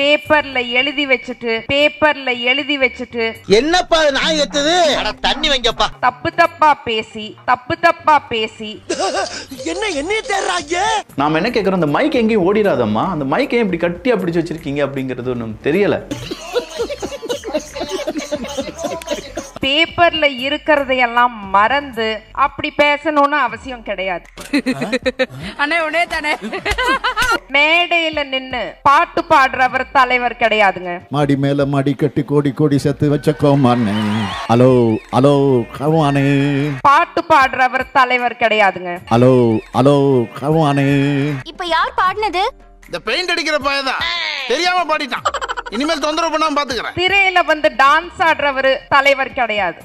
பேப்பர்ல எழுதி வச்சுட்டு பேப்பர்ல எழுதி வச்சுட்டு. என்னப்பா நாய் எத்துது? தண்ணி வைங்கப்பா. தப்பு தப்பா பேசி தப்பு தப்பா பேசி. என்ன என்னைய தேடுறாங்க? நாம என்ன கேட்குறோம் அந்த மைக் எங்கேயும் ஓடிடாதம்மா அந்த மைக் ஏன் இப்படி கட்டியா பிடிச்சு வச்சிருக்கீங்க அப்படிங்கிறது ஒன்றும் தெரியல. பேப்பர்ல இருக்கிறதையெல்லாம் மறந்து அப்படி பேசணும்னு அவசியம் கிடையாது. அண்ணே உடனே தானே. மேடையில நின்னு பாட்டு பாடுறவர் தலைவர் கிடையாதுங்க. மாடி மேல மாடி கட்டி கோடி கோடி செத்து வச்ச கோமானே ஹலோ ஹலோ கவானே பாட்டு பாடுறவர் தலைவர் கிடையாதுங்க. ஹலோ ஹலோ கவானே இப்ப யார் பாடினது? இந்த பெயிண்ட் அடிக்கிற பையதான் தெரியாம பாடிட்டான். இனிமேல் தொந்தரவு பண்ணாம பாத்துக்கிறேன். திரையில வந்து டான்ஸ் ஆடுறவர் தலைவர் கிடையாது.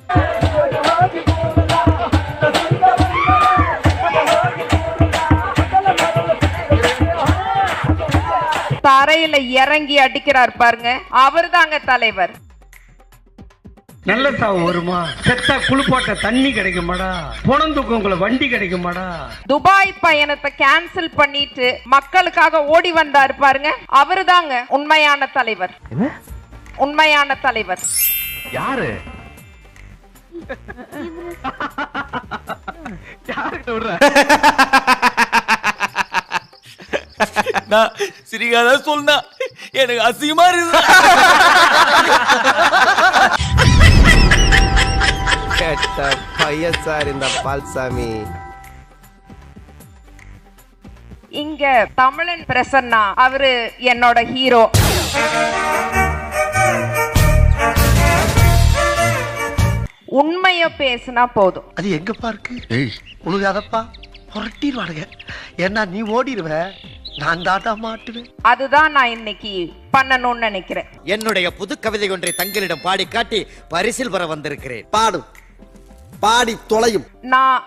தரையில இறங்கி அடிக்கிறார் பாருங்க. அவர் தாங்க தலைவர். நல்ல சாவு வருமா? செத்தா குளிப்பாட்ட தண்ணி கிடைக்குமாடா? புணந்துக்கு உங்களை வண்டி கிடைக்குமாடா? துபாய் பயணத்தை கேன்சல் பண்ணிட்டு மக்களுக்காக ஓடி வந்தாரு பாருங்க. அவரு தாங்க உண்மையான தலைவர். உண்மையான தலைவர். யாரு? நான் சிரிக்காத சொன்னா எனக்கு அசிங்கமா இருக்கு கேட்ட பையன் சார் இந்த பால்சாமி இங்க தமிழன் பிரசன்னா அவரு என்னோட ஹீரோ உண்மைய பேசினா போதும். அது எங்கப்பா இருக்கு? உழுகாதப்பா. புரட்டிடுவானுங்க. ஏன்னா நீ ஓடிடுவ நான் தாட்டா மாட்டுவேன். அதுதான் நான் இன்னைக்கு பண்ணணும்னு நினைக்கிறேன். என்னுடைய புது கவிதை ஒன்றை தங்களிடம் பாடி காட்டி பரிசில் பெற வந்திருக்கிறேன். பாடும் பாடி தொலையும். நான்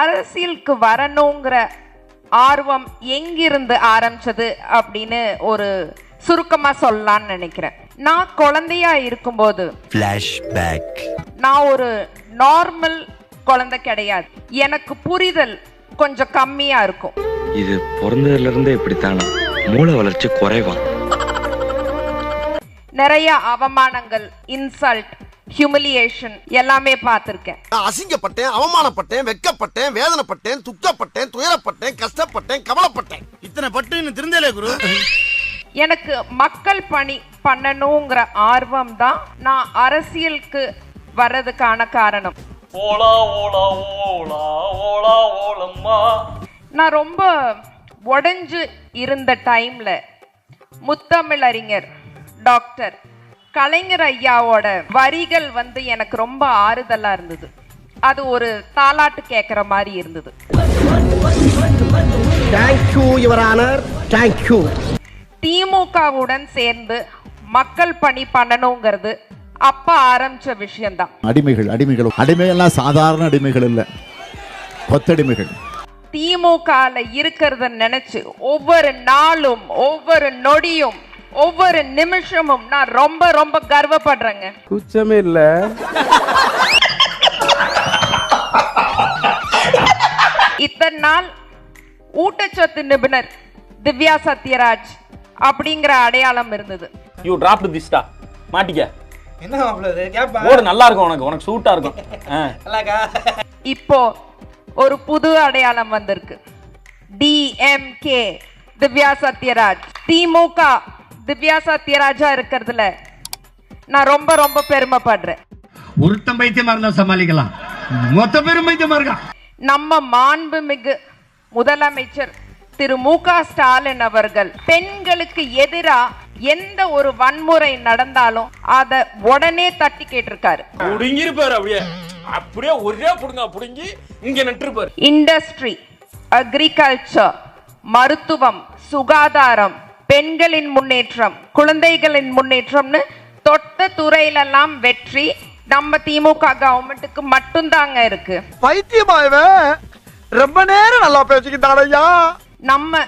அரசியலுக்கு வரணுங்கிற ஆர்வம் எங்கிருந்து ஆரம்பிச்சது அப்படின்னு ஒரு சுருக்கமா சொல்லலாம்னு நினைக்கிறேன். நான் குழந்தையா இருக்கும்போது நான் ஒரு நார்மல் குழந்தை கிடையாது. எனக்கு புரிதல் கொஞ்சம் கம்மியா இருக்கும். இது பிறந்ததுல இருந்தே இப்படித்தானா? மூளை வளர்ச்சி குறைவான் நிறைய அவமானங்கள் இன்சல்ட் ஹியூமிலியேஷன் எல்லாமே பார்த்துருக்கேன். நான் அசிங்கப்பட்டேன் அவமானப்பட்டேன் வெக்கப்பட்டேன் வேதனைப்பட்டேன் துக்கப்பட்டேன் துயரப்பட்டேன் கஷ்டப்பட்டேன் கவலைப்பட்டேன். இத்தனை பட்டு திருந்தலே குரு. எனக்கு மக்கள் பணி பண்ணணுங்கிற ஆர்வம் தான் நான் அரசியலுக்கு வர்றதுக்கான காரணம். ஓலா ஓலா ஓலா ஓலா ஓலம்மா. நான் ரொம்ப உடைஞ்சு இருந்த டைம்ல முத்தமிழறிஞர் டாக்டர் கலைஞர் ஐயாவோட வரிகள் வந்து எனக்கு ரொம்ப ஆறுதலா இருந்தது. அது ஒரு தாலாட்டு கேட்குற மாதிரி இருந்தது. திமுகவுடன் சேர்ந்து மக்கள் பணி பண்ணணுங்கிறது அப்ப ஆரம்பிச்ச விஷயம்தான். அடிமைகள் அடிமைகள். அடிமையெல்லாம் சாதாரண அடிமைகள் இல்ல. கொத்தடிமைகள். திமுகல இருக்கிறத நினைச்சு ஒவ்வொரு நாளும் ஒவ்வொரு நொடியும் ஒவ்வொரு நிமிஷமும் நான் ரொம்ப ரொம்ப கர்வப்படுறேங்க. குச்சமே இல்ல. இத்தனை நாள் ஊட்டச்சத்து நிபுணர் திவ்யா சத்யராஜ் அப்படிங்கிற அடையாளம் இருந்தது. யூ டிராப் திஸ்டா மாட்டிக்க. என்ன ஓடு நல்லா இருக்கும் உனக்கு. உனக்கு சூட்டா இருக்கும். ஆ. இப்போ ஒரு புது அடையாளம் வந்திருக்கு. டிஎம்கே திவ்யா சத்யராஜ். திமுக திவ்யா சத்யராஜா இருக்கிறதுல நான் ரொம்ப ரொம்ப பெருமைப்படுறேன். ஒருத்தன் பைத்தியமா இருந்தா சமாளிக்கலாம். மொத்த பேரும் பைத்தியமா இருக்கான் நம்ம மாண்புமிகு முதலமைச்சர் திரு மு க ஸ்டாலின் அவர்கள் பெண்களுக்கு எதிரா எந்த ஒரு வன்முறை நடந்தாலும் அத உடனே தட்டி கேட்டிருக்காரு. புடுங்கிருப்பாரு அப்படியே. அப்படியே ஒரே புடுங்க புடுங்கி இங்க நின்றுப்பாரு. இண்டஸ்ட்ரி அக்ரிகல்ச்சர் மருத்துவம் சுகாதாரம் பெண்களின் முன்னேற்றம் குழந்தைகளின் முன்னேற்றம்னு தொட்ட துறையிலெல்லாம் வெற்றி நம்ம திமுக கவர்மெண்ட்டுக்கு மட்டும்தாங்க இருக்கு. பைத்தியமா இவன் ரொம்ப நேரம் நல்லா பேசிக்கிட்டான் ஐயா. நம்ம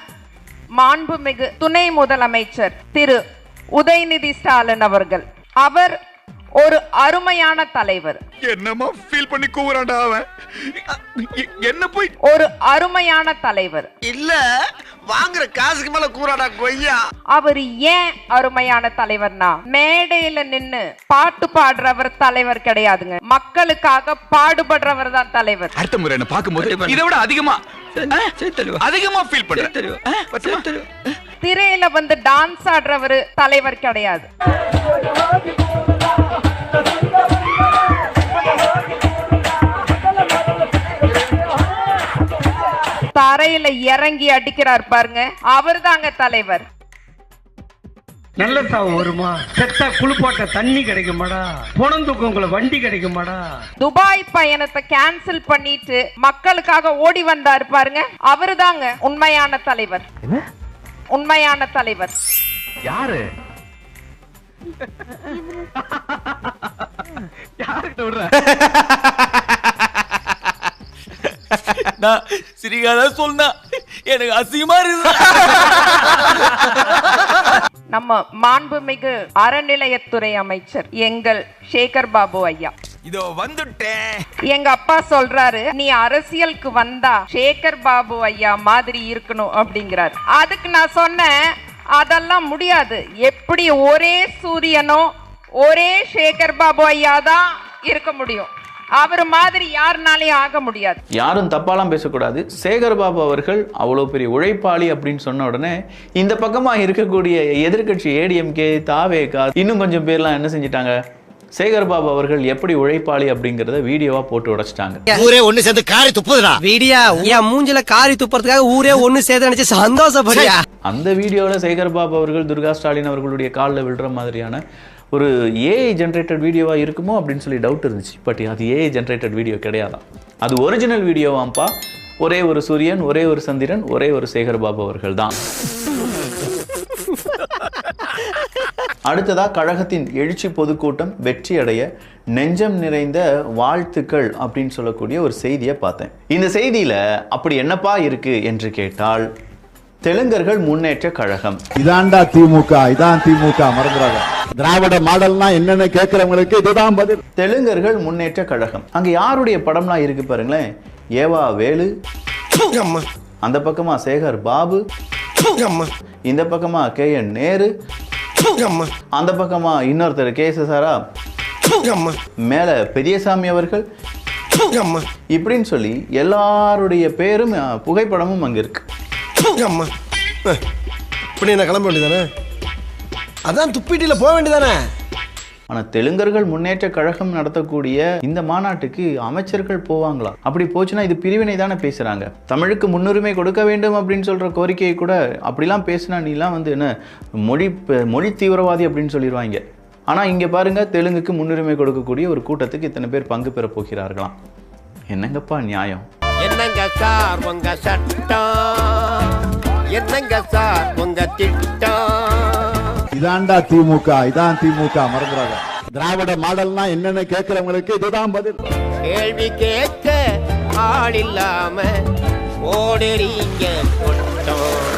மாண்புமிகு துணை முதலமைச்சர் திரு உதயநிதி ஸ்டாலின் அவர்கள். அவர் ஒரு அருமையான தலைவர். என்னமா ஃபீல் பண்ணி கூவுறான்டா அவன். என்ன போய் ஒரு அருமையான தலைவர். இல்ல. வாங்குற காசுக்கு மேல கூறாடா கொய்யா. அவர் ஏன் அருமையான தலைவர்னா? மேடையில நின்னு பாட்டு பாடுறவர் தலைவர் கிடையாதுங்க. மக்களுக்காக பாடுபடுறவர் தான் தலைவர். அடுத்த முறை என்ன பார்க்கும்போது இதை விட அதிகமா அதிகமா ஃபீல் பண்றேன். திரையில வந்து டான்ஸ் ஆடுறவர் தலைவர் கிடையாது. தரையில இறங்கி அடிக்கிறார் பாருங்க. அவர் தாங்க தலைவர். நல்ல சாவு வருமா? செத்தா குளிப்பாட்ட தண்ணி கிடைக்குமாடா? பணம் தூக்கவங்களை வண்டி கிடைக்குமாடா? துபாய் பயணத்தை கேன்சல் பண்ணிட்டு மக்களுக்காக ஓடி வந்தாரு பாருங்க. அவரு தாங்க உண்மையான தலைவர். உண்மையான தலைவர். யாரு? நான் சிரிக்காத சொன்னா எனக்கு அசிங்கமா இருக்கு நம்ம மாண்புமிகு அறநிலையத்துறை அமைச்சர் எங்கள் சேகர் பாபு ஐயா. இதோ வந்துட்டேன். எங்க அப்பா சொல்றாரு நீ அரசியலுக்கு வந்தா சேகர் பாபு ஐயா மாதிரி இருக்கணும் அப்படிங்கிறாரு. அதுக்கு நான் சொன்னேன் அதெல்லாம் முடியாது. எப்படி ஒரே சூரியனோ ஒரே சேகர் பாபு ஐயா தான் இருக்க முடியும். அவர் மாதிரி யாருனாலையும் ஆக முடியாது. யாரும் தப்பாலாம் பேசக்கூடாது. சேகர் பாபு அவர்கள் அவ்வளோ பெரிய உழைப்பாளி அப்படின்னு சொன்ன உடனே இந்த பக்கமாக இருக்கக்கூடிய எதிர்க்கட்சி ஏடிஎம்கே தாவேகா இன்னும் கொஞ்சம் பேர்லாம் என்ன செஞ்சிட்டாங்க? சேகர் பாபு அவர்கள் எப்படி உழைப்பாளி அப்படிங்கிறத வீடியோவா போட்டு உடைச்சிட்டாங்க. ஊரே ஒண்ணு சேர்ந்து காரி துப்புதுடா. வீடியா என் மூஞ்சில காரி துப்புறதுக்காக ஊரே ஒண்ணு சேர்த்து நினைச்சு சந்தோஷப்படியா அந்த வீடியோவில் சேகர் பாபு அவர்கள் துர்கா ஸ்டாலின் அவர்களுடைய காலில் விழுற மாதிரியான ஒரு ஏஐ ஜென்ரேட்டட் வீடியோவா இருக்குமோ அப்படின்னு சொல்லி டவுட் இருந்துச்சு. பட் அது ஏஐ ஜென்ரேட்டட் வீடியோ கிடையாதான் அது ஒரிஜினல் வீடியோவாம்ப்பா ஒரே ஒரு சூரியன் ஒரே ஒரு சந்திரன் ஒரே ஒரு சேகர் பாபு அவர்கள் தான். அடுத்ததா கழகத்தின் எழுச்சி பொதுக்கூட்டம் வெற்றி அடைய நெஞ்சம் நிறைந்த வாழ்த்துக்கள் அப்படின்னு சொல்லக்கூடிய ஒரு செய்தியை பார்த்தேன். இந்த செய்தியில அப்படி என்னப்பா இருக்கு என்று கேட்டால் தெலுங்கர்கள் முன்னேற்ற கழகம். இதான்டா திமுக இதான் திமுக மறந்துடாத திராவிட மாடல்னா என்னன்னு கேட்கிறவங்களுக்கு இதுதான் பதில். தெலுங்கர்கள் முன்னேற்ற கழகம். அங்க யாருடைய படம்லாம் இருக்கு பாருங்களேன்? ஏவா வேலு அம்மா. அந்த பக்கமா சேகர் பாபு அம்மா. இந்த பக்கமா கே என் நேரு அம்மா. அந்த பக்கமா இன்னொருத்தர் கே சாரா அம்மா. மேல பெரியசாமி அவர்கள். அம்மா. இப்படின்னு சொல்லி எல்லாருடைய பேரும் புகைப்படமும் அங்க இருக்கு. அம்மா. இப்படி நான் கிளம்ப வேண்டியதானே? அதான் துப்பிட்டில போக வேண்டியதானே? ஆனால் தெலுங்கர்கள் முன்னேற்ற கழகம் நடத்தக்கூடிய இந்த மாநாட்டுக்கு அமைச்சர்கள் போவாங்களா? அப்படி போச்சுன்னா இது பிரிவினை தானே பேசுகிறாங்க தமிழுக்கு முன்னுரிமை கொடுக்க வேண்டும் அப்படின்னு சொல்கிற கோரிக்கையை கூட அப்படிலாம் பேசினா நீலாம் வந்து என்ன மொழி மொழி தீவிரவாதி அப்படின்னு சொல்லிடுவாங்க. ஆனால் இங்கே பாருங்க தெலுங்குக்கு முன்னுரிமை கொடுக்கக்கூடிய ஒரு கூட்டத்துக்கு இத்தனை பேர் பங்கு பெற போகிறார்களாம். என்னங்கப்பா நியாயம்? என்னங்க சார் உங்க சட்டம்? என்னங்க சார் உங்க திட்டம்? இதான்டா திமுக இதான் திமுக மறந்துடாத திராவிட மாடல்னா என்னன்னு கேட்கிறவங்களுக்கு இதுதான் பதில். கேள்வி கேட்க ஆள் இல்லாம ஓடுறீங்க கொட்டம்